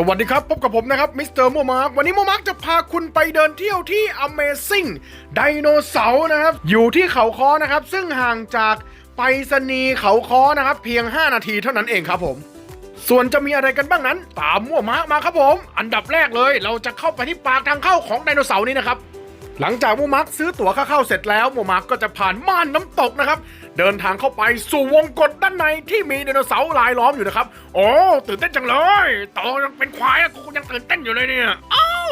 สวัสดีครับ พบกับผมนะครับมิสเตอร์โมมาร์กวันนี้โมมาร์กจะพาคุณไปเดินเที่ยวที่ Amazing ไดโนเสาร์นะครับ อยู่ที่เขาคอนะครับ ซึ่งห่างจากไปรษณีย์เขาคอนะครับ เพียง 5 นาทีเท่านั้นเองครับผม ส่วนจะมีอะไรกันบ้างนั้น ตามมั่วมาร์กมาครับผม อันดับแรกเลย เราจะเข้าไปที่ปากทางเข้าของไดโนเสาร์นี้นะครับ หลังจากโมมาร์กซื้อตั๋วค่าเข้าเสร็จแล้วโมมาร์กก็จะผ่านม่านน้ำตกนะครับ เดินทางเข้าไปสู่วงกฏด้านในที่มีไดโนเสาร์ลายล้อมอยู่นะครับ โอ้ตื่นเต้นจังเลยโตยังเป็นควายกูยังตื่นเต้นอยู่เลยเนี่ยอ้าว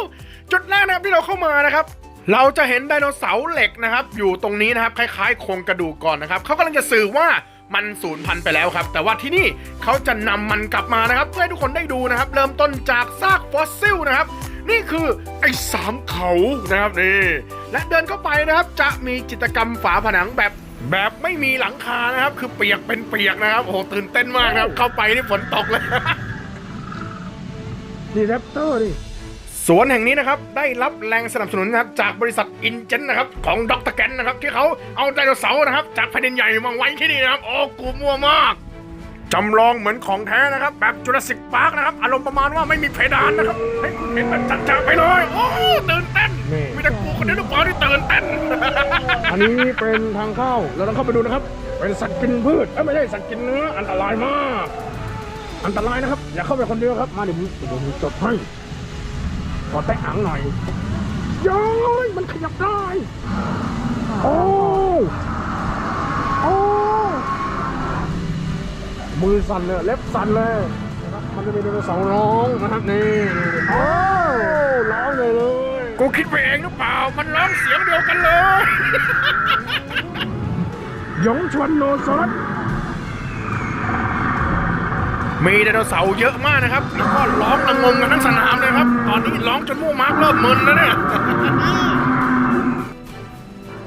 จุดแรกนะครับที่เราเข้ามานะครับ เราจะเห็นไดโนเสาร์เหล็กนะครับ อยู่ตรงนี้นะครับคล้ายๆโครงกระดูกก่อนนะครับเขากำลังจะสื่อว่ามันสูญพันธุ์ไปแล้วครับ แต่ว่าที่นี่เขาจะนำมันกลับมานะครับ เพื่อให้ทุกคนได้ดูนะครับ เริ่มต้นจากซากฟอสซิลนะครับ นี่คือไอ้สามเขานะครับนี่และเดินเข้าไปนะครับจะมีจิตรกรรมฝาผนังแบบแบบไม่มีหลังคานะครับ คือเปียกเป็นเปียกนะครับ โอ้โหตื่นเต้นมากนะครับ เข้าไปนี่ฝนตกเลย นี่แรปเตอร์ดิสวนแห่งนี้นะครับ ได้รับแรงสนับสนุนนะครับ จากบริษัทอินเจนนะครับ ของดรแกนนะครับ ที่เขาเอาไดโนเสาร์นะครับ จากแผ่นดินใหญ่มาไว้ที่นี่นะครับ โอ้กูมัวมาก จำลองเหมือนของแท้นะครับ แบบจุลศิษย์พาร์คนะครับ อารมณ์ประมาณว่าไม่มีเพดานนะครับให้คุณเห็นแบบจัดๆไปเลย โอ้ตื่นเต้นมีแต่กูคนเดียวหรือเปล่าที่ตื่นเต้น อันนี้เป็นทางเข้าเราต้องเข้าไปดูนะครับ เป็นสัตว์กินพืชเอ้ยไม่ใช่สัตว์กินเนื้อ อันตรายมาก อันตรายนะครับ อย่าเข้าไปคนเดียวครับ มาเดี๋ยวผมเดี๋ยวผมจดให้ ขอแตะอ่างหน่อยย้อยมันขยับได้ โอ้ โอ้ มือสั่นเลยเล็บสั่นเลยนะครับมันจะมีไดโนเสาร์ร้องนะครับนี่โอ้ร้องเลยเลยกูคิดไปเองหรือเปล่า มันร้องเสียงเดียวกันเลยหยงชวนโนซอสมีไดโนเสาร์เยอะมากนะครับ แล้วก็ร้องระงมกันทั้งสนามเลยครับ ตอนนี้ร้องจนมู่มาร์กเริ่มมึนแล้วเนี่ย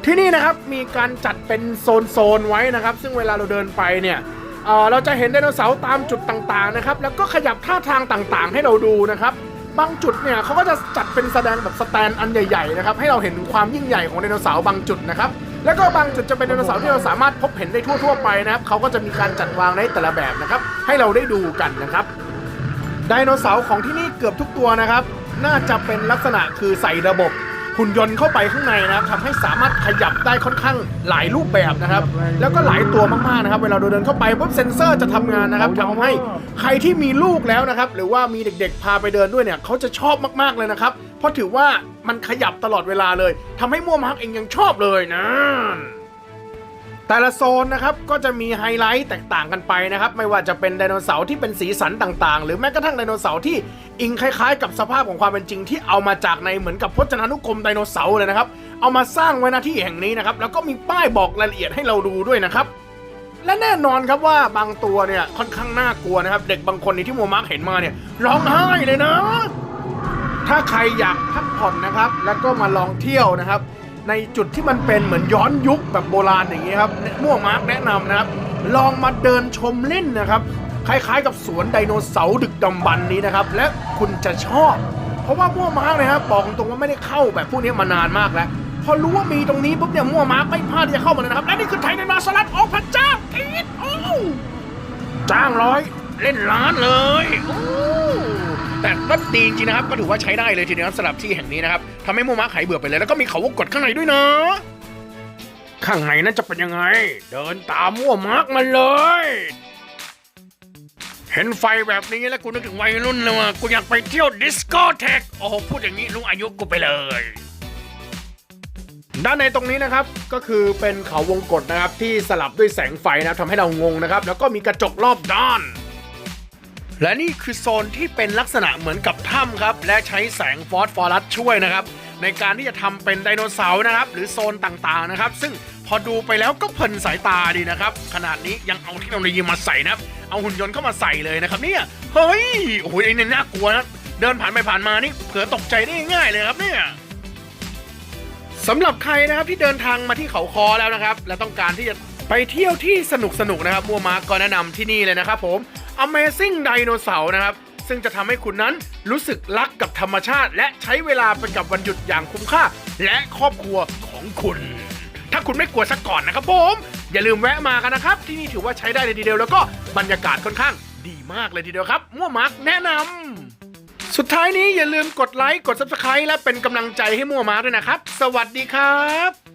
ที่นี่นะครับมีการจัดเป็นโซน ๆ ไว้นะครับ ซึ่งเวลาเราเดินไปเนี่ย เอ่อเราจะเห็นไดโนเสาร์ตามจุดต่างๆนะครับ แล้วก็ขยับท่าทางต่างๆ ให้เราดูนะครับ บางจุดเนี่ยเขาก็จะจัดเป็นแสดงแบบสแตนอันใหญ่ๆนะครับ ให้เราเห็นถึงความยิ่งใหญ่ของไดโนเสาร์บางจุดนะครับ แล้วก็บางจุดจะเป็นไดโนเสาร์ที่เราสามารถพบเห็นได้ทั่วๆไปนะครับ เขาก็จะมีการจัดวางในแต่ละแบบนะครับ ให้เราได้ดูกันนะครับ ไดโนเสาร์ของที่นี่เกือบทุกตัวนะครับ น่าจะเป็นลักษณะคือใส่ระบบ หุ่นยนต์เข้าไปข้างในนะครับทำให้สามารถขยับได้ค่อนข้างหลายรูปแบบนะครับ แล้วก็หลายตัวมากๆนะครับ เวลาเราเดินเข้าไปปุ๊บเซ็นเซอร์จะทำงานนะครับทำให้ใครที่มีลูกแล้วนะครับ หรือว่ามีเด็กๆพาไปเดินด้วยเนี่ยเขาจะชอบมากๆเลยนะครับ เพราะถือว่ามันขยับตลอดเวลาเลยทำให้มั่วมาร์กเองยังชอบเลยนะ แต่ละโซนนะครับก็จะมีไฮไลท์แตกต่างกันไปนะครับ ไม่ว่าจะเป็นไดโนเสาร์ที่เป็นสีสันต่างๆ หรือแม้กระทั่งไดโนเสาร์ที่อิงคล้ายๆ กับสภาพของความเป็นจริงที่เอามาจากในเหมือนกับพจนานุกรมไดโนเสาร์เลยนะครับ เอามาสร้างไว้หน้าที่แห่งนี้นะครับ แล้วก็มีป้ายบอกรายละเอียดให้เราดูด้วยนะครับและแน่นอนครับว่าบางตัวเนี่ยค่อนข้างน่ากลัวนะครับ เด็กบางคนในที่โมมาร์คเห็นมาเนี่ยร้องไห้เลยนะ ถ้าใครอยากพักผ่อนนะครับ แล้วก็มาลองเที่ยวนะครับ ในจุดที่มันเป็นเหมือนย้อนยุคแบบโบราณอย่างนี้ครับม่วงมาร์กแนะนำนะครับ ลองมาเดินชมเล่นนะครับ คล้ายๆ กับสวนไดโนเสาร์ดึกดำบรรนี้นะครับ และคุณจะชอบ เพราะว่าม่วงมาร์กนะครับบอกตรงว่าไม่ได้เข้าแบบพวกนี้มานานมากแล้ว พอรู้ว่ามีตรงนี้ปุ๊บเนี่ยม่วงมาร์กไม่พลาดที่จะเข้ามาเลยนะครับ และนี่คือไทยในนาสลัดโอ้พระเจ้าทีดโอ้จ้างร้อยเล่นล้านเลยโอ้ แต่ก็ดีจริงๆนะครับ ก็ถือว่าใช้ได้เลยทีเดียวสำหรับที่แห่งนี้นะครับทำให้โมมาหายเบื่อไปเลย แล้วก็มีเขาวงกดข้างในด้วยนะ ข้างในนั้นจะเป็นยังไง เดินตามมั่วมาร์กมาเลย เห็นไฟแบบนี้แล้วกูนึกถึงวัยรุ่นเลยว่ะกูอยากไปเที่ยวดิสโก้เทคโอ้โหพูดอย่างนี้ลุงอายุกูไปเลยด้านในตรงนี้นะครับก็คือเป็นเขาวงกฏนะครับที่สลับด้วยแสงไฟนะครับทำให้เรางงนะครับ แล้วก็มีกระจกรอบด้าน และนี่คือโซนที่เป็นลักษณะเหมือนกับถ้ำครับ และใช้แสงฟอสฟอรัสช่วยนะครับ ในการที่จะทำเป็นไดโนเสาร์นะครับ หรือโซนต่างๆนะครับ ซึ่งพอดูไปแล้วก็เพลินสายตาดีนะครับ ขนาดนี้ยังเอาเทคโนโลยีมาใส่นะครับ เอาหุ่นยนต์เข้ามาใส่เลยนะครับเนี่ย เฮ้ย โอ้โหไอ้เนี่ยน่ากลัวนะ เดินผ่านไปผ่านมานี่เผลอตกใจได้ง่ายเลยครับเนี่ยสำหรับใครนะครับที่เดินทางมาที่เขาคอแล้วนะครับ และต้องการที่จะไปเที่ยวที่สนุกสนุกๆนะครับมัวมากก็แนะนำที่นี่เลยนะครับผม Amazing Dinosaur นะครับ ซึ่งจะทำให้คุณนั้นรู้สึกรักกับธรรมชาติ และใช้เวลาไปกับวันหยุดอย่างคุ้มค่า และครอบครัวของคุณ ถ้าคุณไม่กลัวสักก่อนนะครับผม อย่าลืมแวะมากันนะครับ ที่นี่ถือว่าใช้ได้เลยทีเดียวแล้วก็บรรยากาศค่อนข้างดีมากเลยทีเดียวครับมั่วมาร์กแนะนำสุดท้ายนี้อย่าลืมกดไลค์กด subscribe และเป็นกำลังใจให้มั่วมาด้วยนะครับ สวัสดีครับ